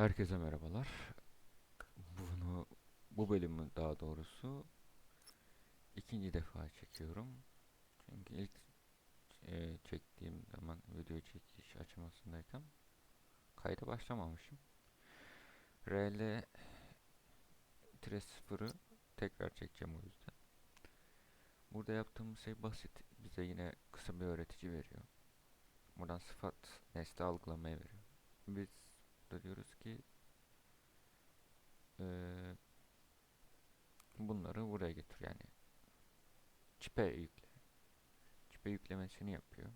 Herkese merhabalar. Bunu bu bölümü daha doğrusu ikinci defa çekiyorum. Çünkü ilk e, çektiğim zaman video çekiş aşamasındayken kayda başlamamışım. RL tire tekrar çekeceğim o yüzden. Burada yaptığımız şey basit. Bize yine kısa bir öğretici veriyor. Buradan sıfat nesne algılamayı veriyor. Biz da diyoruz ki eee, bunları buraya getir yani çipe yükle. Çipe yüklemesini yapıyor.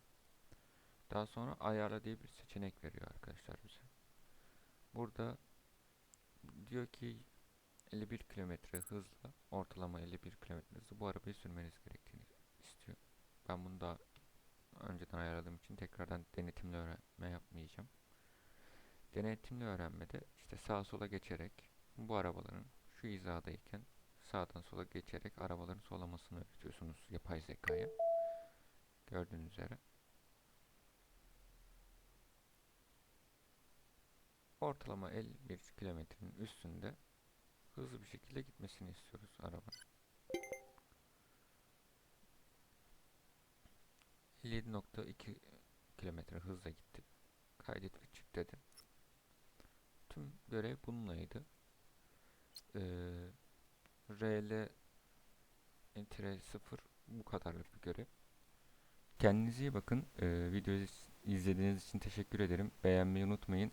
Daha sonra ayarla diye bir seçenek veriyor arkadaşlar bize. Burada diyor ki 51 kilometre hızla ortalama 51 kilometre hızla bu arabayı sürmeniz gerektiğini istiyor. Ben bunu da önceden ayarladığım için tekrardan denetimli öğrenme yapmayacağım. Denetimli öğrenmede işte sağa sola geçerek bu arabaların şu hizadayken sağdan sola geçerek arabaların solamasını öğretiyorsunuz yapay zekaya. Gördüğünüz üzere. Ortalama 51 kilometrenin üstünde hızlı bir şekilde gitmesini istiyoruz arabanın. 57.2 kilometre hızla gitti. Kaydet ve çık dedim. Görev bununlaydı. Ee, RL tire 0 bu kadarlık bir görev. Kendinize iyi bakın. Ee, videoyu iz- izlediğiniz için teşekkür ederim. Beğenmeyi unutmayın.